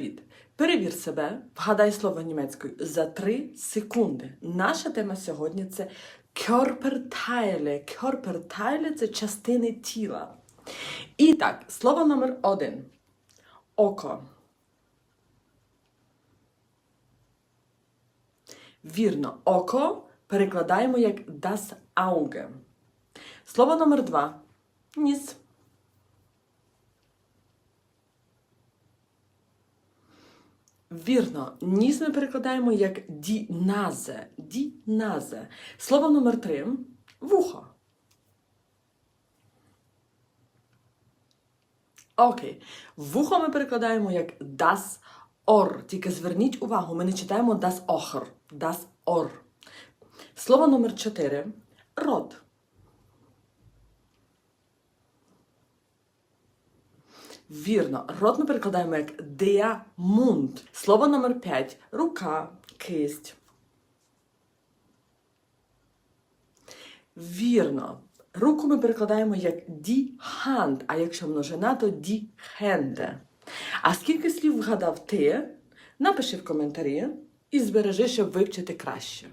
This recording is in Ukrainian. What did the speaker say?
Привіт! Перевір себе, вгадай слово німецькою за 3 секунди. Наша тема сьогодні це Körperteile. Körperteile – це частини тіла. І так, слово номер один. Око. Вірно, око перекладаємо як das Auge. Слово номер два. Ніс. Вірно, ніс ми перекладаємо як ді назе. Ді назе. Слово номер три вухо. Окей. Вухо ми перекладаємо як das Ohr. Тільки зверніть увагу, ми не читаємо das Ohr. Das Ohr. Слово номер чотири рот. Вірно, рот ми перекладаємо як der Слово номер 5 рука, кисть. Вірно. Руку ми перекладаємо як die Hand, а якщо множина, то die Hände. А скільки слів вгадав ти? Напиши в коментарі і збережи, щоб вивчити краще.